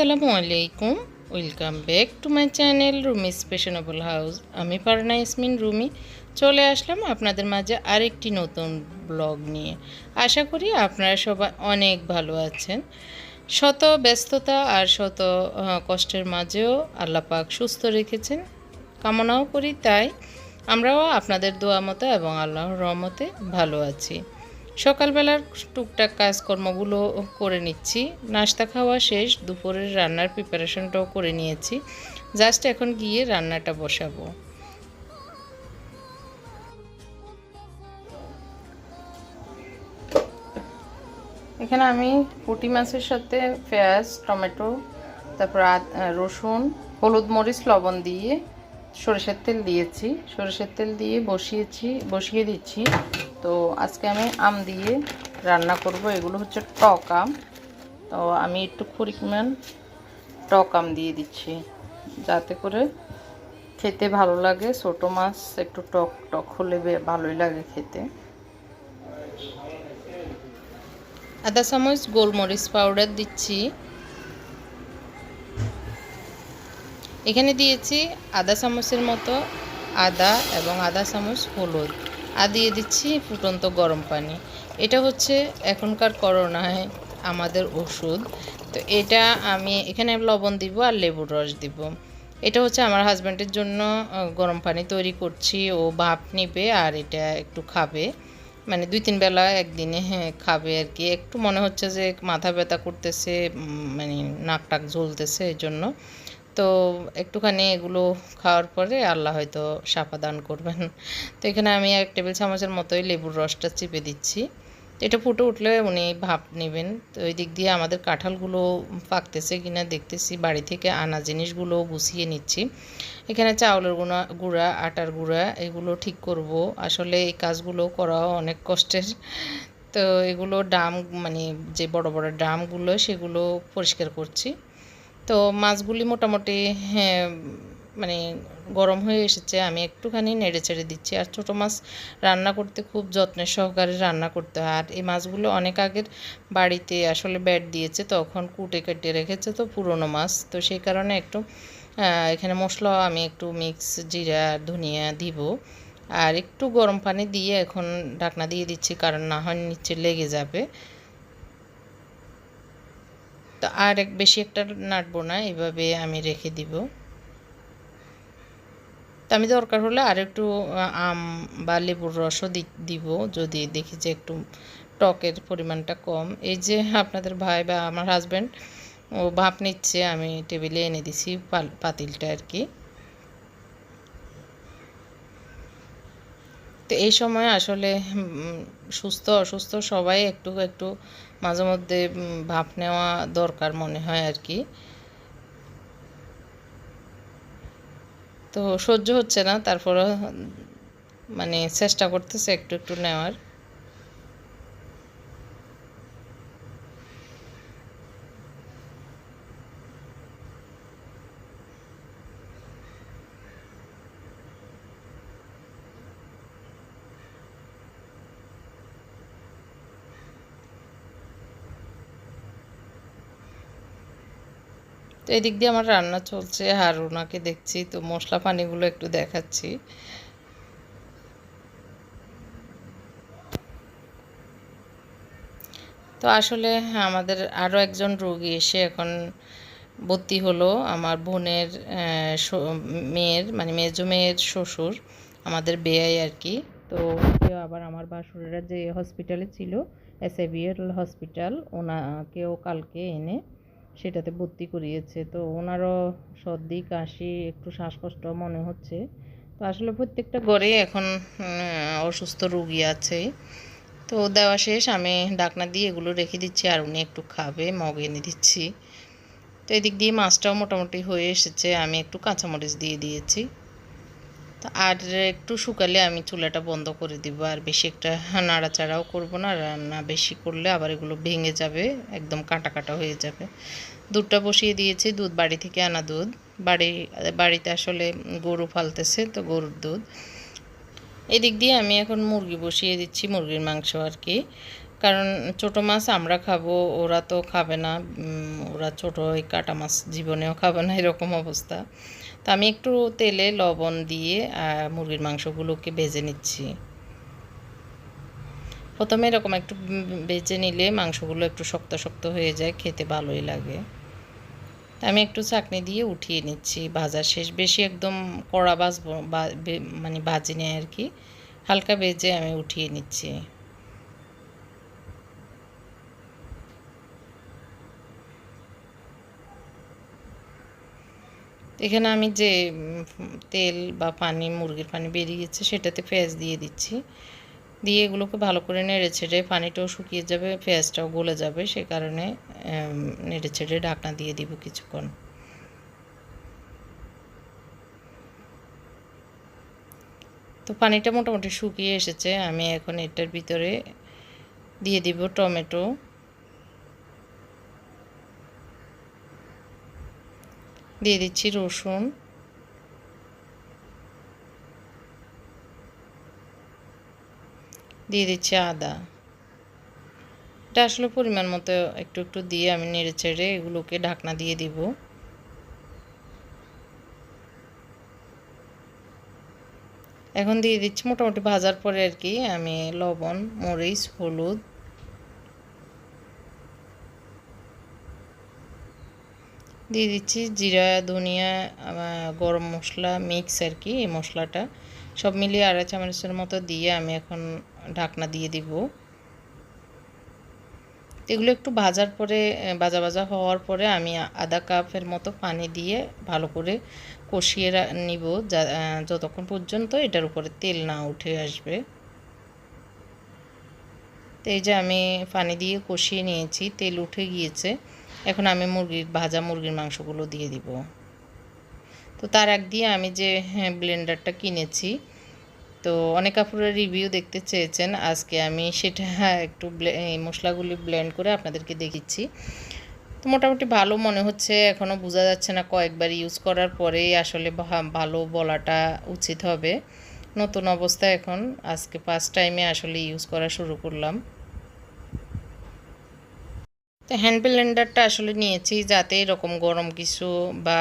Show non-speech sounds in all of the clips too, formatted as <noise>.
আসসালামু আলাইকুম। Welcome back to my channel Rumi fashionable house আমি পারনা ইসমিন রুমি। চলে আসলাম আপনাদের মাঝে আরেকটি নতুন ব্লগ নিয়ে। আশা করি আপনারা সবাই অনেক ভালো আছেন। শত ব্যস্ততা আর শত কষ্টের মাঝেও আল্লাহ পাক সুস্থ রেখেছেন। কামনাও করি, তাই আমরাও আপনাদের দোয়া মতো এবং আল্লাহর রহমতে ভালো আছি। সকালবেলার টুকটাক কাজকর্মগুলো করে নিচ্ছি। নাস্তা খাওয়া শেষ, দুপুরের রান্নার প্রিপারেশনটাও করে নিয়েছি। জাস্ট এখন গিয়ে রান্নাটা বসাবো। এখানে আমি পুঁটি মাছের সাথে পেঁয়াজ, টমেটো, তারপর রসুন, হলুদ মরিচ, লবণ দিয়ে সরষের তেল দিয়েছি। সরষের তেল দিয়ে বসিয়েছি, বসিয়ে দিচ্ছি। তো আজকে আমি আম দিয়ে রান্না করব। এগুলো হচ্ছে টক আম। তো আমি একটু পরিমাণ টক আম দিয়ে দিচ্ছি, যাতে করে খেতে ভালো লাগে। ছোটো মাছ একটু টক টক হলে ভালোই লাগে খেতে। আদা চামচ, গোলমরিচ পাউডার দিচ্ছি। এখানে দিয়েছি আদা চামচের মতো আদা এবং আদা চামচ হলুদ। আর দিয়ে দিচ্ছি ফুটন্ত গরম পানি। এটা হচ্ছে এখনকার করোনায় আমাদের ওষুধ। তো এটা আমি এখানে লবণ দিব আর লেবুর রস দিব। এটা হচ্ছে আমার হাজব্যান্ডের জন্য গরম পানি তৈরি করছি। ও ভাপ নিবে আর এটা একটু খাবে। মানে দুই তিন বেলা একদিনে হ্যাঁ খাবে আর কি। একটু মনে হচ্ছে যে মাথা ব্যথা করতেছে মানে নাক টাক ঝুলতেছে এই জন্য তো একটুখানি এগুলো খাওয়ার পরে আল্লাহ হয়তো সাফা দান করবেন। তো এখানে আমি এক টেবিল চামচের মতোই লেবুর রসটা চিপে দিচ্ছি। এটা ফুটে উঠলে উনি ভাপ নেবেন। তো ওই দিক দিয়ে আমাদের কাঁঠালগুলো পাকতেছে কিনা দেখতেছি। বাড়ি থেকে আনা জিনিসগুলো গুছিয়ে নিচ্ছি। এখানে চাউলের গুঁড়া গুঁড়া, আটার গুঁড়া এগুলো ঠিক করব। আসলে এই কাজগুলো করা অনেক কষ্টের। তো এগুলো ড্রাম মানে যে বড় বড় ড্রামগুলো সেগুলো পরিষ্কার করছি। তো মাছগুলি মোটামুটি হ্যাঁ মানে গরম হয়ে এসেছে, আমি একটুখানি নেড়ে চেড়ে দিচ্ছি। আর ছোটো মাছ রান্না করতে খুব যত্নের সহকারে রান্না করতে হয়। আর এই মাছগুলো অনেক আগের বাড়িতে আসলে ব্যাট দিয়েছে, তখন কুটে কেটে রেখেছে তো পুরনো মাছ। তো সেই কারণে একটু এখানে মশলা আমি একটু মিক্স জিরা, ধনিয়া দিব। আর একটু গরম পানি দিয়ে এখন ঢাকনা দিয়ে দিচ্ছি, কারণ না হয় নিচে লেগে যাবে। তো আর এক, বেশি একটা নাড়বো না, এভাবে আমি রেখে দিব। তো আমি দরকার হলে আর একটু আম বা লেবুর রসও দিব, যদি দেখি যে একটু টকের পরিমাণটা কম। এই যে আপনাদের ভাই বা আমার হাজব্যান্ড ও ভাপ নিচ্ছে, আমি টেবিলে এনে দিছি পাতিলটা আর কি। তো এই সময় আসলে সুস্থ, অসুস্থ সবাই একটু একটু মাঝে মধ্যে ভাপ নেওয়া দরকার মনে হয় আর কি। তো সহ্য হচ্ছে না তারপরে মানে চেষ্টা করতেছে একটু একটু নেওয়ার। তো এদিক দিয়ে আমার রান্না চলছে, আর ওনাকে দেখছি, তো মশলা পানিগুলো একটু দেখাচ্ছি। তো আসলে আমাদের আরও একজন রোগী এসে এখন ভর্তি হলো, আমার বোনের মেয়ের মানে মেজো মেয়ের শ্বশুর, আমাদের বেয়াই আর কি। তো আবার আমার বাসুরেরা যে হসপিটালে ছিল এসএবিএল হসপিটাল ওনাকেও কালকে এনে সেটাতে ভর্তি করিয়েছে। তো ওনারও সর্দি কাশি, একটু শ্বাসকষ্ট মনে হচ্ছে। তো আসলে প্রত্যেকটা ঘরে এখন অসুস্থ রুগী আছে তো দেওয়া শেষ, আমি ডাকনা দিয়ে এগুলো রেখে দিচ্ছি, আর উনি একটু খাবে, মগ এনে দিচ্ছি। তো এদিক দিয়ে মাছটাও মোটামুটি হয়ে এসেছে, আমি একটু কাঁচামরিচ দিয়ে দিয়েছি। তো আর একটু শুকালে আমি চুলাটা বন্ধ করে দিব, আর বেশি একটা নাড়াচাড়াও করব না রান্না বেশি করলে আবার এগুলো ভেঙে যাবে, একদম কাটা কাটা হয়ে যাবে। দুধটা বসিয়ে দিয়েছি, দুধ বাড়ি থেকে আনা দুধ। বাড়ি, বাড়িতে আসলে গরু ফালতেছে তো গরুর দুধ। এদিক দিয়ে আমি এখন মুরগি বসিয়ে দিচ্ছি, মুরগির মাংস আর কি। কারণ ছোট মাছ আমরা খাব, ওরা তো খাবে না ওরা ছোট ওই কাটা মাছ জীবনেও খাবে না, এরকম অবস্থা। তো আমি একটু তেলে লবণ দিয়ে মুরগির মাংসগুলোকে ভেজে নিচ্ছি। প্রথমে এরকম একটু ভেজে নিলে মাংসগুলো একটু শক্ত শক্ত হয়ে যায়, খেতে ভালোই লাগে। আমি একটু চাকনি দিয়ে উঠিয়ে নিচ্ছি ভাজা শেষ। বেশি একদম কড়া ভাজবো মানে ভাজি নেই আর কি। হালকা ভেজে আমি উঠিয়ে নিচ্ছি। এখানে আমি যে তেল বা পানি, মুরগির পানি বেরিয়েছে সেটাতে পেঁয়াজ দিয়ে দিচ্ছি। দিয়ে এগুলোকে ভালো করে নেড়ে ছেড়ে পানিটাও শুকিয়ে যাবে, পেঁয়াজটাও গলে যাবে, সে কারণে নেড়ে ছেড়ে ঢাকনা দিয়ে দিব কিছুক্ষণ। তো পানিটা মোটামুটি শুকিয়ে এসেছে, আমি এখন এটার ভিতরে দিয়ে দিব টমেটো। দিয়ে দিচ্ছি রসুন। দিয়ে দিচ্ছি আদা। এটা আসলে পরিমাণ মতো একটু একটু দিয়ে আমি নেড়ে চেড়ে এগুলোকে ঢাকনা দিয়ে দিব। এখন দিয়ে দিচ্ছি মোটামুটি ভাজার পরে আর কি আমি লবণ, মরিচ, হলুদ দিয়ে দিচ্ছি জিরা, ধনিয়া গরম মশলা মিক্স আর কি এই মশলাটা। সব মিলিয়ে আড়াই চামচের মতো দিয়ে আমি এখন ঢাকনা দিয়ে দিব। এগুলো একটু ভাজার পরে, ভাজা ভাজা হওয়ার পরে আমি আধা কাপের মতো পানি দিয়ে ভালো করে কষিয়ে নিব যতক্ষণ পর্যন্ত এটার উপরে তেল না উঠে আসবে। তো এই যে আমি পানি দিয়ে কষিয়ে নিয়েছি, তেল উঠে গিয়েছে। এখন আমি মুরগির ভাজা মুরগির মাংসগুলো দিয়ে দিব। তো তার এক দিয়ে আমি যে হ্যাঁ ব্লেন্ডারটা কিনেছি, তো অনেক কাপড়ের রিভিউ দেখতে চেয়েছেন। আজকে আমি সেটা একটু মশলাগুলি ব্লেন্ড করে আপনাদেরকে দেখিচ্ছি। তো মোটামুটি ভালো মনে হচ্ছে এখনও বোঝা যাচ্ছে না কয়েকবার ইউজ করার পরেই আসলে ভালো বলাটা উচিত হবে। নতুন অবস্থা এখন, আজকে ফার্স্ট টাইমে আসলে ইউজ করা শুরু করলাম। তো হ্যান্ড ব্লেন্ডারটা আসলে নিয়েছি যাতে এরকম গরম কিছু বা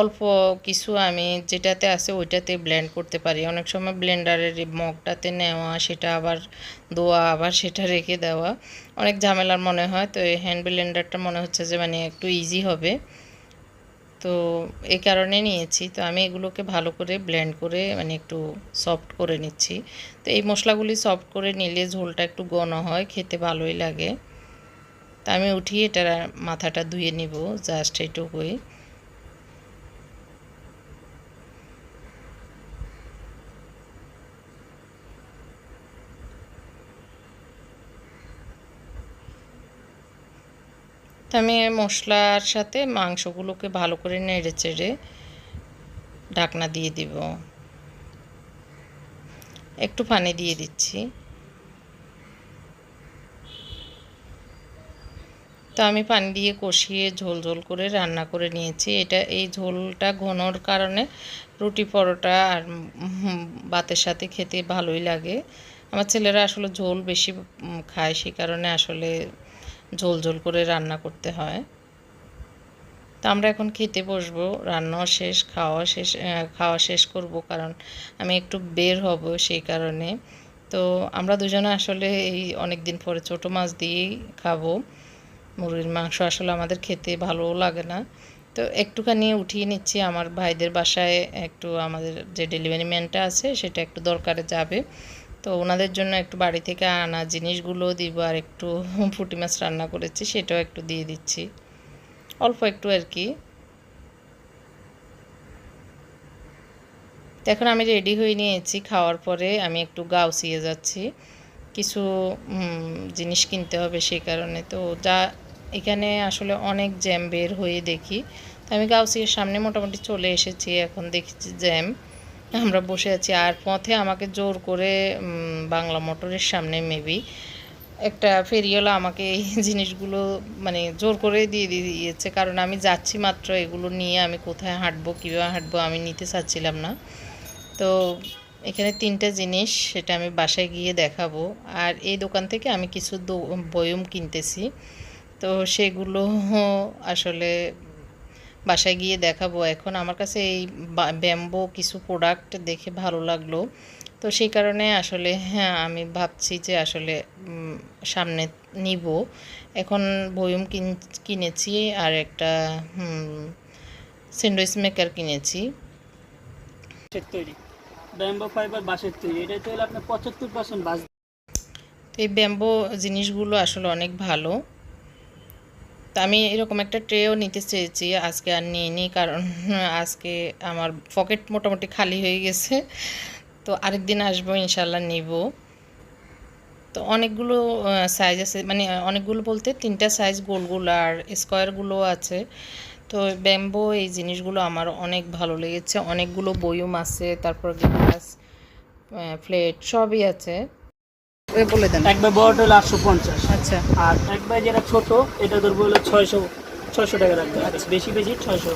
অল্প কিছু আমি যেটাতে আছে ওইটাতে ব্লেন্ড করতে পারি। অনেক সময় ব্লেন্ডারের মগটাতে নেওয়া, সেটা আবার ধোয়া আবার সেটা রেখে দেওয়া অনেক ঝামেলার মনে হয়। তো এই হ্যান্ড ব্লেন্ডারটা মনে হচ্ছে যে মানে একটু ইজি হবে। তো এই কারণে নিয়েছি। তো আমি এগুলোকে ভালো করে ব্লেন্ড করে মানে একটু সফট করে নিচ্ছি। তো এই মশলাগুলি সফট করে নিলে ঝোলটা একটু ঘন হয়, খেতে ভালোই লাগে। তা আমি উঠিয়ে এটার মাথাটা ধুয়ে নিব জাস্ট এইটুকুই আমি মশলার সাথে মাংসগুলোকে ভালো করে নেড়ে চেড়ে ঢাকনা দিয়ে দিব। একটু পানি দিয়ে দিচ্ছি। তো আমি পানি দিয়ে কষিয়ে ঝোল ঝোল করে রান্না করে নিয়েছি। এটা, এই ঝোলটা ঘনর কারণে রুটি পরোটা আর ভাতের সাথে খেতে ভালোই লাগে। আমার ছেলেরা আসলে ঝোল বেশি খায় সেই কারণে আসলে ঝোল ঝোল করে রান্না করতে হয়। তো আমরা এখন খেতে বসবো রান্নাও শেষ, খাওয়া শেষ খাওয়া শেষ করব কারণ আমি একটু বের হব সেই কারণে। তো আমরা দুজনে আসলে এই অনেক দিন পরে ছোট মাছ দিয়েই খাব। মুরগির মাংস আসলে আমাদের খেতে ভালোও লাগে না। তো একটুখানি উঠিয়ে নিচ্ছি, আমার ভাইদের বাসায় একটু আমাদের যে ডেলিভারি ম্যানটা আছে, সেটা একটু দরকারে যাবে। তো ওনাদের জন্য একটু বাড়ি থেকে আনা জিনিসগুলো দিব আর একটু পুঁটি মাছ রান্না করেছি, সেটাও একটু দিয়ে দিচ্ছি। অল্প একটু আর কি। এখন আমি রেডি হয়ে নিয়েছি, খাওয়ার পরে আমি একটু গাউসিয়ে যাচ্ছি। কিছু জিনিস কিনতে হবে সেই কারণে। তো যা এখানে আসলে অনেক জ্যাম বের হয়ে দেখি। তো আমি গাউসিয়ার সামনে মোটামুটি চলে এসেছি, এখন দেখছি জ্যাম। আমরা বসে আছি আর পথে আমাকে জোর করে বাংলা মোটরের সামনে মেবি একটা ফেরিওয়ালা আমাকে এই জিনিসগুলো মানে জোর করে দিয়ে দিয়ে দিয়েছে। কারণ আমি যাচ্ছি মাত্র এগুলো নিয়ে, আমি কোথায় হাঁটবো, কীভাবে হাঁটবো, আমি নিতে চাচ্ছিলাম না। তো এখানে তিনটা জিনিস, সেটা আমি বাসায় গিয়ে দেখাবো। আর এই দোকান থেকে আমি কিছু বয়ম কিনতেছি। তো সেগুলো আসলে বাসায় গিয়ে দেখাবো। এখন আমার কাছে এই ব্যাম্বো কিছু প্রোডাক্ট দেখে ভালো লাগল। তো সেই কারণে আসলে হ্যাঁ আমি ভাবছি যে আসলে সামনে নিব। এখন বয়ম কিন কিনেছি আর একটা স্যান্ডউইচ মেকার কিনেছি। তৈরি। ব্যাম্বো ফাইবার বাঁশের তৈরি। এটাতে হলো আপনার পঁচাত্তর পার্সেন্ট বাঁশ তো এই ব্যাম্বো জিনিসগুলো আসলে অনেক ভালো। তো আমি এরকম একটা ট্রেও নিতে চেয়েছি, আজকে আর নিইনি কারণ আজকে আমার পকেট মোটামুটি খালি হয়ে গেছে। তো আরেকদিন আসব ইনশাল্লাহ নিব। তো অনেকগুলো সাইজ আছে মানে অনেকগুলো বলতে তিনটা সাইজ গোলগুলো আর স্কোয়ারগুলো আছে। তো ব্যাম্বো এই জিনিসগুলো আমার অনেক ভালো লেগেছে, অনেকগুলো বয়ুম আছে, তারপর গ্লাস প্লেট সবই আছে। বলে দেন। একবার বড়টা হলো আটশো পঞ্চাশ। আচ্ছা। আর যেটা ছোট এটা ধরবো হলো ছয়শো ছয়শো টাকা রাখবে আচ্ছা। বেশি বেশি ছয়শো।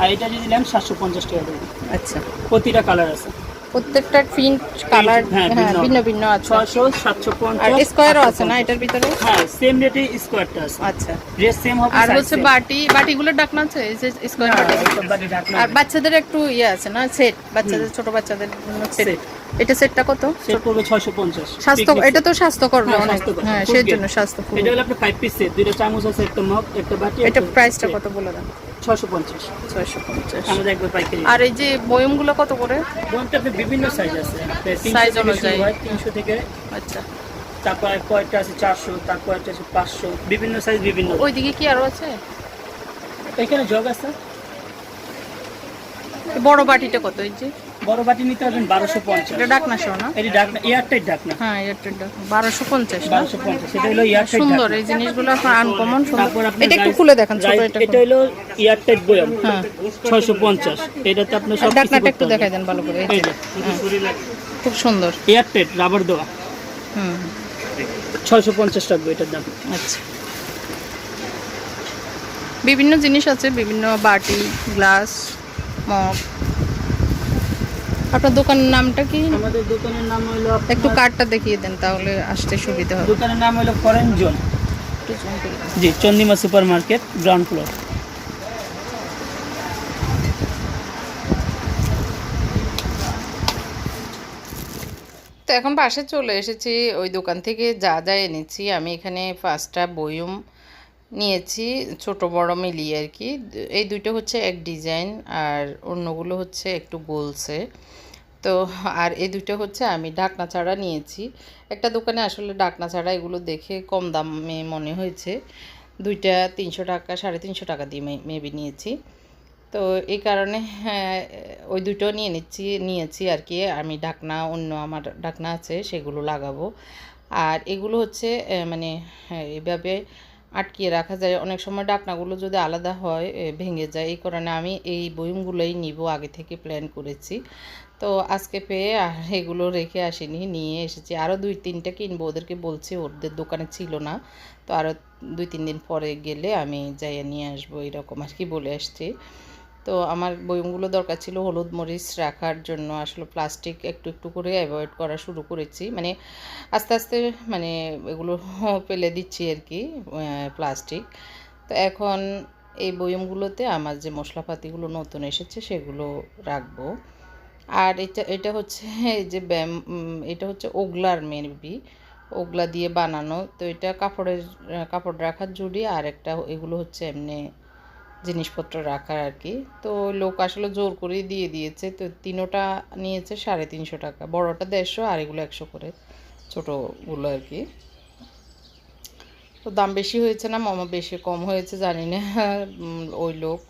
আর এটা যদি নেন সাতশো পঞ্চাশ টাকা দেবে আচ্ছা। প্রতিটা কালার আছে। প্রত্যেকটা প্রিন্ট কালার হ্যাঁ, হ্যাঁ ভিন্ন। ভিন্ন ভিন্ন আছে। ছয়শো সাতশো আর পঞ্চাশ স্কোয়ারও আছে না এটার ভিতরে? হ্যাঁ সেম রেটে স্কোয়ারটা আছে। আচ্ছা। রেট সেম হবে আর হচ্ছে বাটি বাটিগুলো ডাকনা আছে? এই যে স্কোয়ার বাটি আর বাচ্চাদের একটু ইয়ে আছে না? সেট বাচ্চাদের ছোট বাচ্চাদের জন্য সেট। এটা সেটটা কত? সেট করবে ছয়শো পঞ্চাশ। স্বাস্থ্য এটা তো স্বাস্থ্যকর হ্যাঁ, অনেক। স্বাস্থ্যকর। হ্যাঁ সেই জন্য স্বাস্থ্য ফুড এটা হলো আপনার ফাইভ পিস সেট দুইটা চামচ আছে একটা মগ একটা বাটি এটা প্রাইসটা কত বলে দেন? ছয়শো পঞ্চাশ। ছয়শো পঞ্চাশ। আমাদের একবার পাইকারি। আর এই যে বয়মগুলো কত করে? আপনি বিভিন্ন সাইজ আছে। Size অনুযায়ী। তিনশো থেকে। আচ্ছা। তারপর কয়েকটা আছে? চারশো তারপর একটা আছে পাঁচশো। বিভিন্ন সাইজ বিভিন্ন। ওইদিকে কি আরও আছে? এখানে জগ আছে। বড় বাটিটা কত এই যে? বড় বাটি নিতে পারবেন বারোশো পঞ্চাশ। এটা ডাকনা সহ না? এটি ডাকনা এয়ারটাইট ডাকনা। হ্যাঁ এয়ারটেলটা বারোশো পঞ্চাশ বারোশো পঞ্চাশ এটা হলো এয়ারটাইট সুন্দর এই জিনিসগুলো আনকমন সুন্দর। এটা একটু খুলে দেখান ছোট এটা এটা হলো এয়ারটাইট বয়াম হ্যাঁ। ছয়শো পঞ্চাশ। এটাতে আপনার সব ডাকনাটা একটু দেখাই দেন ভালো করে এই হ্যাঁ, খুব সুন্দর। এয়ারটাইট রাবার দেওয়া। হুম। ছয়শো পঞ্চাশ টাকা এটার দাম। আচ্ছা। বিভিন্ন জিনিস আছে বিভিন্ন বাটি গ্লাস মগ। আপনার দোকানের নামটা কি? আমাদের দোকানের নাম হলো একটু কার্ডটা দেখিয়ে দেন তাহলে আসতে সুবিধা হবে। দোকানের নাম হলো ফরেন জোন। জি Chandima super market ground floor. তো এখন পাশে চলে এসেছি ওই দোকান থেকে যা যা এনেছি। আমি এখানে পাঁচটা বয়ম নিয়েছি ছোট বড় মিলিয়ে আর কি। এই দুইটা হচ্ছে এক ডিজাইন আর অন্যগুলো হচ্ছে একটু গোলসে। তো আর এই দুটো হচ্ছে আমি ঢাকনা ছাড়া নিয়েছি। একটা দোকানে আসলে ঢাকনা ছাড়া এগুলো দেখে কম দামে মনে হয়েছে। দুইটা তিনশো টাকা সাড়ে তিনশো টাকা দিয়ে মেবি নিয়েছি। তো এই কারণে হ্যাঁ, ওই দুটো নিয়ে নিচ্ছি নিয়েছি আর কি। আমি ঢাকনা অন্য আমার ঢাকনা আছে সেগুলো লাগাবো। আর এগুলো হচ্ছে মানে হ্যাঁ, এভাবে আটকিয়ে রাখা যায়। অনেক সময় ডাকনাগুলো যদি আলাদা হয় ভেঙে যায়। এই কারণে আমি এই বয়মগুলোই নিব আগে থেকে প্ল্যান করেছি। তো আজকে পেয়ে আর এগুলো রেখে আসিনি, নিয়ে এসেছি। আরও দুই তিনটে কিনবো, ওদেরকে বলছি, ওদের দোকানে ছিল না। তো আরও দুই তিন দিন পরে গেলে আমি যাইয়ে নিয়ে আসব, এরকম আর কি বলে আসছি। তো আমার বয়মগুলো দরকার ছিল হলুদ মরিচ রাখার জন্য, আসলে প্লাস্টিক একটু একটু করে অ্যাভয়েড করা শুরু করেছি। মানে আস্তে আস্তে মানে এগুলো <laughs> ফেলে দিচ্ছি আর কি প্লাস্টিক। তো এখন এই বয়মগুলোতে আমার যে মশলাপাতিগুলো নতুন এসেছে, সেগুলো রাখব। আর এটা এটা হচ্ছে এই <laughs> যে এটা হচ্ছে ওগলার মেবি ওগলা দিয়ে বানানো। তো এটা কাপড়ের, কাপড় রাখার জুড়ি। আর একটা এগুলো হচ্ছে এমনি জিনিসপত্র রাখার আর কি। তো লোক আসলে জোর করেই দিয়ে দিয়েছে। তো তিনোটা নিয়েছে সাড়ে তিনশো টাকা। বড়টা দেড়শো, আর এগুলো একশো করে। ছোটোগুলো আর কি। তো দাম বেশি হয়েছে না? মামা বেশি কম হয়েছে, জানি না। <laughs> ওই লোক।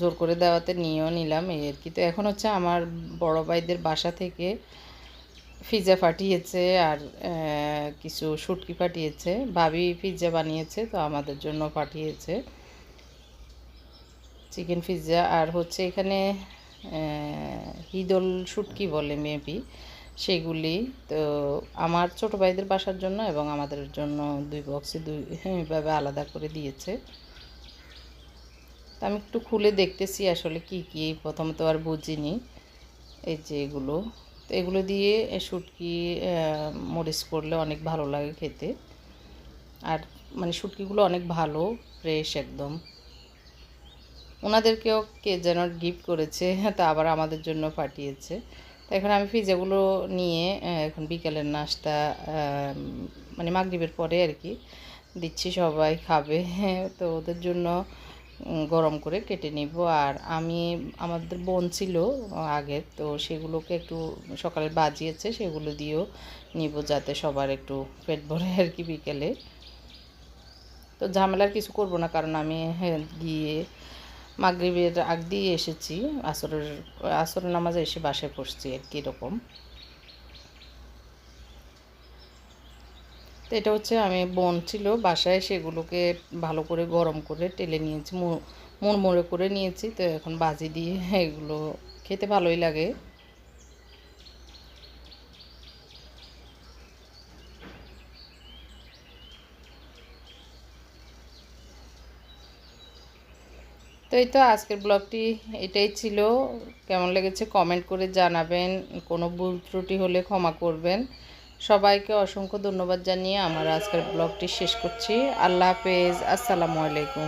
জোর করে দেওয়াতে নিয়েও নিলাম। এই আর কি। তো এখন হচ্ছে আমার বড় ভাইদের বাসা থেকে পিৎজা পাঠিয়েছে আর কিছু শুটকি পাঠিয়েছে। ভাবি পিৎজা বানিয়েছে, তো আমাদের জন্য পাঠিয়েছে। চিকেন পিৎজা আর হচ্ছে এখানে হিদল শুটকি বলে মেবি, সেগুলি। তো আমার ছোট ভাইদের বাসার জন্য এবং আমাদের জন্য দুই বক্সে দুই ভাবে আলাদা করে দিয়েছে। তো আমি একটু খুলে দেখতেছি আসলে কি কি প্রথমে তো আর বুঝিনি। এই যে এগুলো, তো এগুলো দিয়ে শুটকি মরিচ করলে অনেক ভালো লাগে খেতে। আর মানে শুটকিগুলো অনেক ভালো, ফ্রেশ একদম। ওনাদেরকেও কে যেন গিফট করেছে, <laughs> তা আবার আমাদের জন্য পাঠিয়েছে। তো এখন আমি পিজাগুলো নিয়ে এখন বিকেলের নাস্তা মানে মাগরিবের পরে আর কি, দিচ্ছি, সবাই খাবে। <laughs> তো ওদের জন্য গরম করে কেটে নেব। আর আমি আমাদের বোন ছিল আগের তো সেগুলোকে একটু সকালে বাজিয়েছে সেগুলো দিয়েও নিব যাতে সবার একটু পেট ভরে আর কি বিকেলে। তো ঝামেলার কিছু করব না কারণ আমি হ্যাঁ, গিয়ে মাগরিবের আগ দিয়ে এসেছি। আসরের আসরের নামাজে এসে বাসায় পড়ছি আর কি তো এটা হচ্ছে আমি বোন ছিল, বাসায় সেগুলোকে ভালো করে গরম করে টেলে নিয়েছি মুড়মুড়ে করে নিয়েছি, তো এখন বাজি দিয়ে এগুলো খেতে ভালোই লাগে। তো এই তো আজকের ব্লগটি এটাই ছিল। কেমন লেগেছে কমেন্ট করে জানাবেন, কোনো ভুল ত্রুটি হলে ক্ষমা করবেন। সবাইকে অসংখ্য ধন্যবাদ জানিয়ে আমার আজকের ব্লগটি শেষ করছি। আল্লাহ হাফেজ। আসসালামু আলাইকুম।